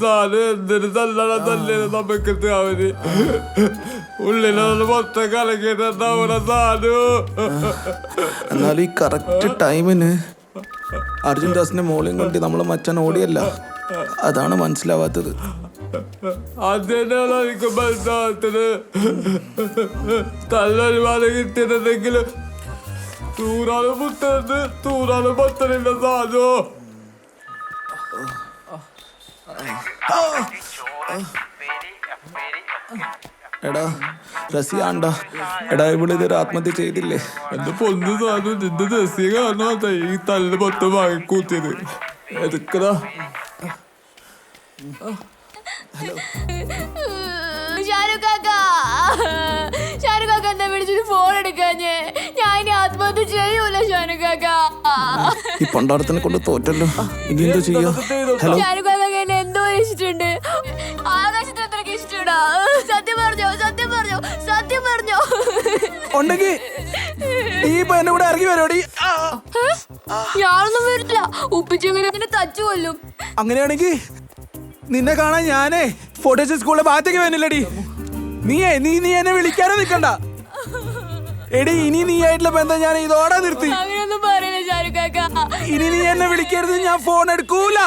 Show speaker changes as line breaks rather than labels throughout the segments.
Dale, dale, dale, dale, dame que te va a venir. ഉള്ളിലൊന്ന് മൊത്തം കലക്കിട്ടുണ്ടാവണ
എന്നാലും ഈ correct ടൈമിന് അർജുൻ ദാസിന്റെ മോളിയും കൊണ്ട് നമ്മളെ മച്ചാൻ ഓടിയല്ല. അതാണ് മനസ്സിലാവാത്തത്.
എനിക്ക് തൂറാണ് തൂറാണ്
എടാ റസിയാണ്ടാ? എടാ ഇവിടെ ഇതൊരു ആത്മഹത്യ ചെയ്തില്ലേ?
എന്റെ പൊന്നു സാധനം നിന്റെ റസിയ കാരണം ഈ തല്ല് മൊത്തം വാങ്ങിക്കൂത്തിയത്. എതുക്കടാ
ഷാരൂഖ് കാക്ക. ഷാരൂഖ് കാക്ക എന്താ വിളിച്ചിട്ട് ഫോൺ എടുക്കാഞ്ഞേ ഞാൻ ഇനി ആത്മഹത്യ ചെയ്യൂല ഷാരൂഖ് കാക്ക.
ഈ പണ്ടാരത്തിനെ കൊണ്ട് തോറ്റല്ലോ. ഇനി എന്താ ചെയ്യാ? ഹലോ
ഷാരൂഖ് കാക്ക എന്നെ എന്തോ ഇഷ്ടമുണ്ടാ?
ഉണ്ടെങ്കി ഈ ഇപ്പൊ എന്നെ കൂടെ ഇറങ്ങി വരോടി.
ഞാനൊന്നും വരില്ല ഉപ്പിച്ചെങ്ങനെ തച്ചു കൊല്ലും.
അങ്ങനെയാണെങ്കി നിന്നെ കാണാൻ ഞാനേ ഫോട്ടോസ് സ്കൂളിലെ ഭാഗത്തേക്ക് വരുന്നില്ലടി. നീയേ നീ നീ എന്നെ വിളിക്കാനേ നിൽക്കണ്ട എടി ഇനി നീ ആയിട്ടുള്ള ബന്ധം ഞാൻ ഇതോടെ നിർത്തി. ഇനി നീ എന്നെ വിളിക്കരുത് ഞാൻ ഫോൺ എടുക്കൂല.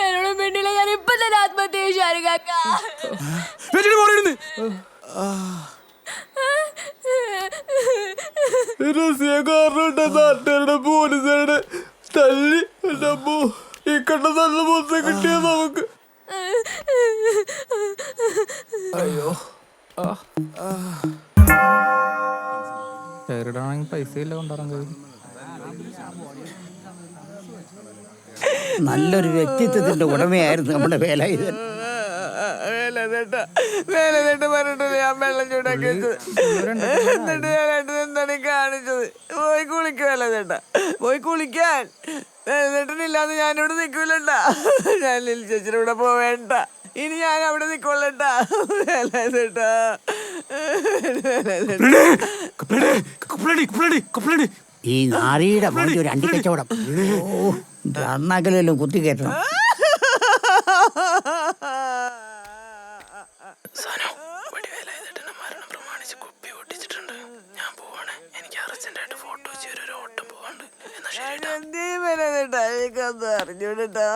എന്നോട് വേണ്ടിയില്ല ഞാൻ ഇപ്പൊ തന്നെ ആത്മഹത്യ ചെയ്യും ഷാരൂഖ് കാക്ക
വെച്ചിട്ട് ഫോൺ ഇരുന്ന്
രസ്യ കാരണം നാട്ടുകാരുടെ പോലീസുകാരുടെ തല്ലി എന്റെ അമ്മോ ഈ കണ്ട നല്ല മൊത്തം കിട്ടിയ നമുക്ക്
ഷെയറിടാണെങ്കിൽ പൈസ ഇല്ല കൊണ്ടുവരാൻ കഴിയും
നല്ലൊരു വ്യക്തിത്വത്തിന്റെ ഉടമയായിരുന്നു നമ്മുടെ വേലായുധൻ.
വേലതേട്ട പറഞ്ഞിട്ടില്ല ഞാൻ വെള്ളം ചൂടാക്കി വെച്ചത്. എന്നിട്ട് വേലായിട്ട് എന്താണ് ഈ കാണിച്ചത്. പോയി കുളിക്ക് വേലതേട്ട പോയി കുളിക്കാൻ. വേലതേട്ടനില്ലാതെ ഞാനിവിടെ നിൽക്കൂലണ്ട ഞാൻ ലിൽ ചേച്ചിയുടെ കൂടെ പോവേണ്ട. ഇനി ഞാൻ അവിടെ നിൽക്കൊള്ളണ്ട വേലതേട്ട
ഈ നാറിയുടെ മോന്റെ ഒരു അണ്ടിക്കച്ചവടം ഓ അണ്ണാക്കലെല്ലാം കുത്തി കയറ്റണം.
എന്തേ വേലതേട്ട എനിക്കൊന്നും അറിഞ്ഞൂടട്ടാ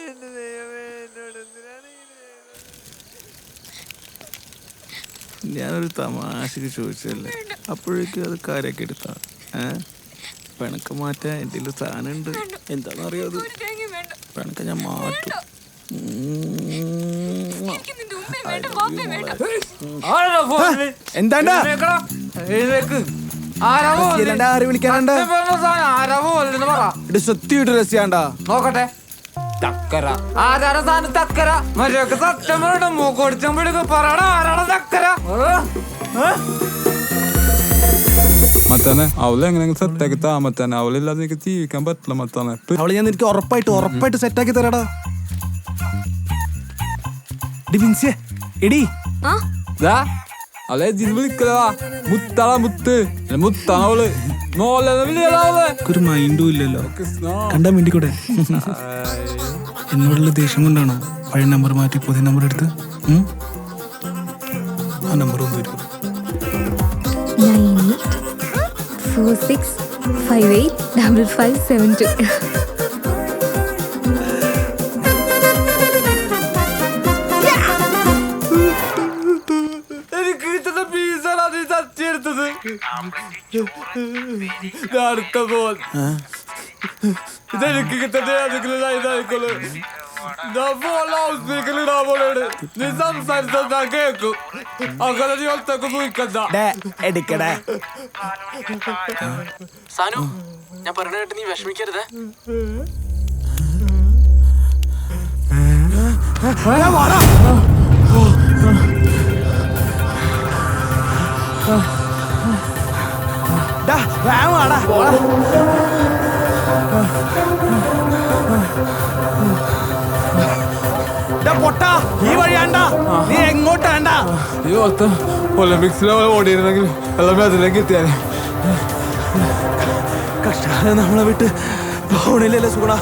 എന്റെ ദൈവമേ എന്നോട് എന്തിനാണ് ഇങ്ങനെ
ഞാനൊരു തമാശക്ക് ചോദിച്ചതല്ലേ? അപ്പോഴേക്കും അത് കാര്യമൊക്കെ എടുത്താ. ഏ? പിണക്കം മാറ്റാൻ എന്തെങ്കിലും സാധനം ഉണ്ട് എന്താണെന്ന് അറിയാതെ പിണക്കം ഞാൻ മാറ്റും. എന്താണ്ടാ? റസിയല്ലാണ്ട് ആരെ വിളിക്കാനുണ്ട് എടി സത്യമായിട്ട് രസിയാണ്ടാ
നോക്കട്ടെ. തക്കര. സാധനം തക്കര? മറ്റൊക്കെ സത്യം പറയണം മൂക്കൊടിച്ചമ്പോഴേക്ക് പറയണ ആരാണ് തക്കര
മത്താനെ അവളെ എങ്ങനെയെങ്കിലും സെറ്റാക്കി താ മത്താനെ അവളില്ലാതെ എനിക്ക് ജീവിക്കാൻ പറ്റില്ല മത്താനെ
അവളെ ഞാൻ എനിക്ക് ഉറപ്പായിട്ട് ഉറപ്പായിട്ട് സെറ്റാക്കി തരാടാ. എടി
അവളെ മുത്താളാ മുത്ത്. മുത്താണ് അവൾ.
ഒരു മൈൻഡും ഇല്ലല്ലോ. കണ്ടാ എന്നോടുള്ള ദേഷ്യം കൊണ്ടാണോ? പഴയ നമ്പർ മാറ്റി പുതിയ നമ്പർ എടുത്ത്? ആ നമ്പർ ഒന്ന് വരും
nine eight four six five eight double five seven two.
അടുത്ത പോൽ ഇതെനിക്ക് കിട്ടുന്ന ഏതെങ്കിലും ഇതായിക്കോളൂ. നീ സംസാരിച്ചാൽ ഞാൻ കേൾക്കും അങ്ങനെ നീ ഒറ്റയ്ക്ക് പോയിക്കണ്ട
എടുക്കടേ
സാനു ഞാൻ പറഞ്ഞ കേട്ട് നീ വിഷമിക്കരുത്.
വാടാ. ഡാ, പൊട്ടാ ഈ വഴിയാണ്ടാ നീ എങ്ങോട്ടാണ്ടാ
ഈ മൊത്തം ഒളിമ്പിക്സിലെ പോലെ ഓടിയിരുന്നെങ്കിൽ എല്ലാം അതിലേക്ക് എത്തിയാലേ
കഷ്ടകാലം നമ്മളെ വിട്ട് പോണില്ലല്ലേ സുഗുണ.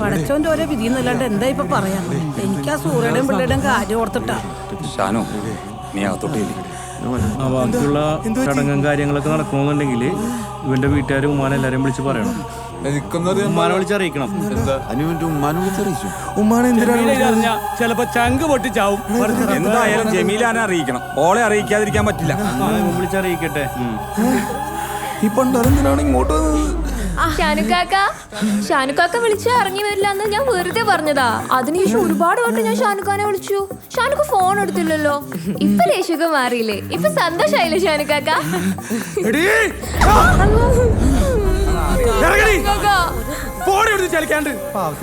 പടച്ചോന്റെ ഓരോ വിധി എന്നല്ലാണ്ട് എന്താ ഇപ്പൊ പറയാ? എനിക്ക് ആ സൂര്യയുടെയും പിള്ളയുടെയും കാര്യം ഓർത്തിട്ടാ.
ഷാനു നീ അകത്തോട്ടില്ലേ
ബാക്കിയുള്ള ചടങ്ങും കാര്യങ്ങളൊക്കെ നടക്കണമെന്നുണ്ടെങ്കിൽ ഇവന്റെ വീട്ടുകാർ ഉമ്മാനെ എല്ലാരെയും വിളിച്ച് പറയണം. ഉമ്മാനെ വിളിച്ചറിയിക്കണം ചിലപ്പോ ചങ്ക് പൊട്ടിച്ചാവും.
എന്തായാലും ജമീലാനെ അറിയിക്കണം. ഓളെ അറിയിക്കാതിരിക്കാൻ പറ്റില്ല.
വിളിച്ചറിയിക്കട്ടെ
ഈ പണ്ടാരെന്തിനാണ് ഇങ്ങോട്ട് വന്നത്?
ഷാനുക്കാക്ക ഷാനുക്കാക്ക വിളിച്ച് ഇറങ്ങി വരില്ല എന്ന് ഞാൻ വെറുതെ പറഞ്ഞതാ. അതിനുശേഷം ഒരുപാട് വട്ടം ഞാൻ ഷാനുക്കാനെ വിളിച്ചു. ഷാനുക്ക് ഫോൺ എടുത്തില്ലല്ലോ. ഇപ്പൊ ലേശുക മാറിയില്ലേ? ഇപ്പൊ സന്തോഷായില്ലേ ഷാനുക്കാക്ക?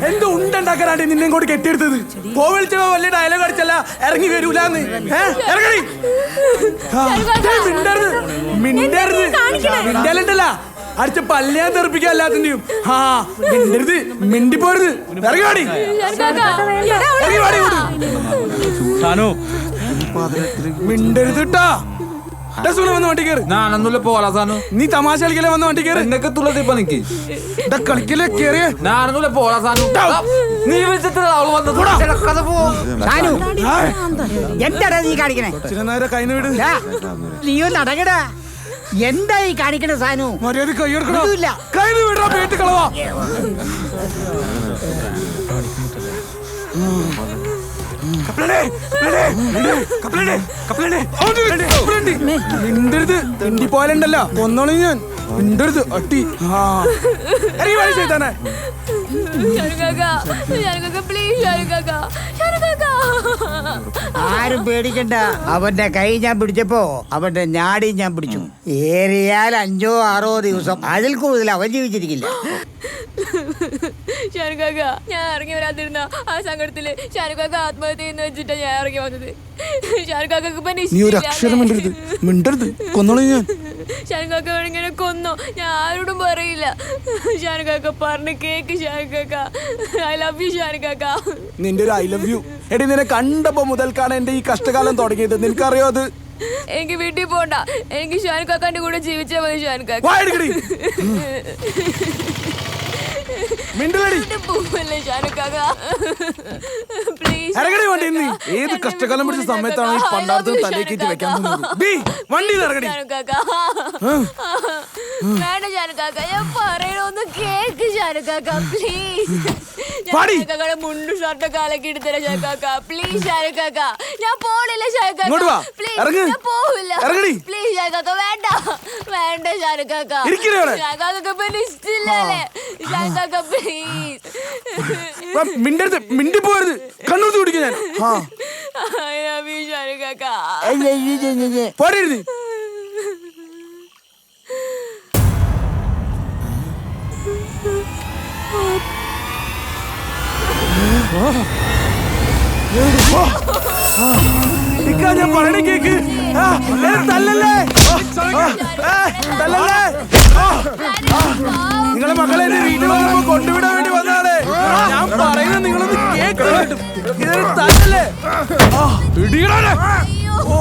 എന്തോ ഉണ്ടുണ്ടാക്കാനാണ്ട് നിന്നെ കൂടി കെട്ടിയെടുത്തത്? പോ വിളിച്ചപ്പോ വലിയ ഡയലോഗ് അടിച്ചല്ല ഇറങ്ങി വരൂലെന്ന്. ദേ മിണ്ടരുത്. മിണ്ടരുത്. മിണ്ടലുണ്ടല്ല. അടിച്ച പല്ലേ തെറിപ്പിക്കുക എല്ലാത്തിന്റെയും ആ മിണ്ടരുത് മിണ്ടിപ്പോരുത്.
ഇറങ്ങാടി
മിണ്ടരുത് ട്ടാ. സുന
ഞാനൊന്നുമില്ല പോലാ
നീ തമാശ കളിക്കലേ വന്ന വണ്ടി കയറി
എന്നൊക്കെ തുള്ളത് ഇപ്പൊ നിക്ക്
കളിക്കലേ കേറിയ.
ഞാനൊന്നുമില്ല പോലാ സാനു നീ വിളിച്ചിട്ട് അവൾ വന്നത്. കഥ പോവും
സാനു എന്താടാ നീ കാണിക്കണേ?
കൈന്ന് വിട്.
ഡാ, നീ ഒന്ന് അടങ്ങടാ എന്താ ഈ കാണിക്കണ സാനു?
മര്യാദ കൈയെടുക്കണോ വിടാ പേട്ട് കളവാ. മിണ്ടരുത്. ഞാൻ. മിണ്ടരുത് അട്ടി. ആ. ചെയ്താനെ.
പ്ലീസ്
ആരും പേടിക്കണ്ട. അവന്റെ കൈ ഞാൻ പിടിച്ചപ്പോ അവന്റെ ഞാടി ഞാൻ പിടിച്ചു. ഏറിയാൽ അഞ്ചോ ആറോ ദിവസം അതിൽ കൂടുതൽ അവൻ ജീവിച്ചിരിക്കില്ല.
ഷാനുക്കാക്ക ഞാൻ ഇറങ്ങി വരാതിരുന്ന ആ സങ്കടത്തിൽ ഷാനുക്കാക്ക ആത്മഹത്യ എന്ന് വെച്ചിട്ടാ ഞാൻ ഇറങ്ങി വന്നത്. ഷാനുക്കാക്ക ഇങ്ങനെ കൊന്നു? ഞാൻ ആരോടും പറയില്ല. ഷാനുക്കാക്ക പറഞ്ഞ് കേക്ക് ഷാനുക്കാക്ക ഐ ലവ് യു ഷാനുക്കാക്ക
നിന്റെ ഒരു ഐ ലവ് യു എടി നിന്നെ കണ്ടപ്പോ മുതൽക്കാണ് എന്റെ ഈ കഷ്ടകാലം തുടങ്ങിയത്. നിനക്കറിയോ അത്?
എനിക്ക് വീട്ടിൽ പോണ്ട. എനിക്ക് ഷാനുക്കാക്കാന്റെ കൂടെ ജീവിച്ചാൽ മതി ഷാനുക്കാക്ക
വായെടുക്കടി. മിണ്ടലടി.
പോവല്ലേ ഷാനുക്കാക്ക പ്ലീസ്
ഇറങ്ങടി വണ്ടി നീ ഏത് കഷ്ടകാലം പിടിച്ച സമയത്താണ് ഈ പണ്ടാർത്തിന് തലയിൽ കയറ്റി വെക്കാൻ തോന്നുന്നത് ബി വണ്ടി ഇറങ്ങടി.
വേണ്ട ഞാൻ പറയണൊന്ന് കേക്ക് പ്ലീസ്
പാടി.
ഷാനുക്കാക്കയുടെ മുണ്ടും ഷർട്ടൊക്കെ അലക്കി എടുത്തരാ ഷാനുക്കാക്ക പ്ലീസ് ഷാനുക്കാക്ക ഞാൻ
ഇങ്ങോട്ട് വാ. ഇറങ്ങ്. ഇറങ്ങടി.
പ്ലീസ് ഷാനുക്കാക്ക വേണ്ട. വേണ്ട ഷാനുക്കാക്ക.
ഇരിക്കില്ലേ അവിടെ?
ഷാനുക്കാക്ക പിന്നെ ഇഷ്ടമില്ലല്ലേ പ്ലീസ്
വാ, മിണ്ടരുത്. മിണ്ടി പോരുത്. കണ്ണൂർ കുടിക്കും ഞാൻ. ആ.
I love you, ഷാനുക്കാക്ക.
പോരരുത് ഇക്കാ ഞാൻ പറയണ കേക്ക്. തല്ലല്ലേ? തല്ലല്ലേ? നിങ്ങളെ മക്കളെ എന്റെ വീട്ടിൽ വന്നപ്പോ കൊണ്ടുവിടാൻ വേണ്ടി വന്നതാണ്. ഞാൻ പറയുന്നത് നിങ്ങളൊന്ന് കേക്ക് ഇതൊരു തല്ലല്ലേ? ഇടിയടാ ഓ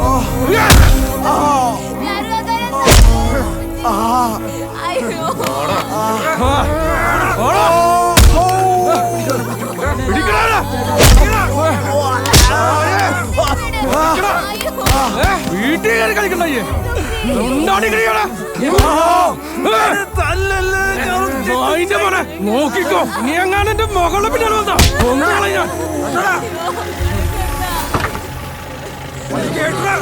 ആ, ആ, ആ, വീട്ടിൽ കയറി കളിക്കണ്ട. ഉണ്ടാടി കളിക്കടാ. നായിന്റെ മോനെ, നോക്കിക്കോ നീ എങ്ങാനും എന്റെ മകളെ പിന്നാലെ വന്നാ കൊന്നുകളയും ഞാൻ. കേട്ടടാ.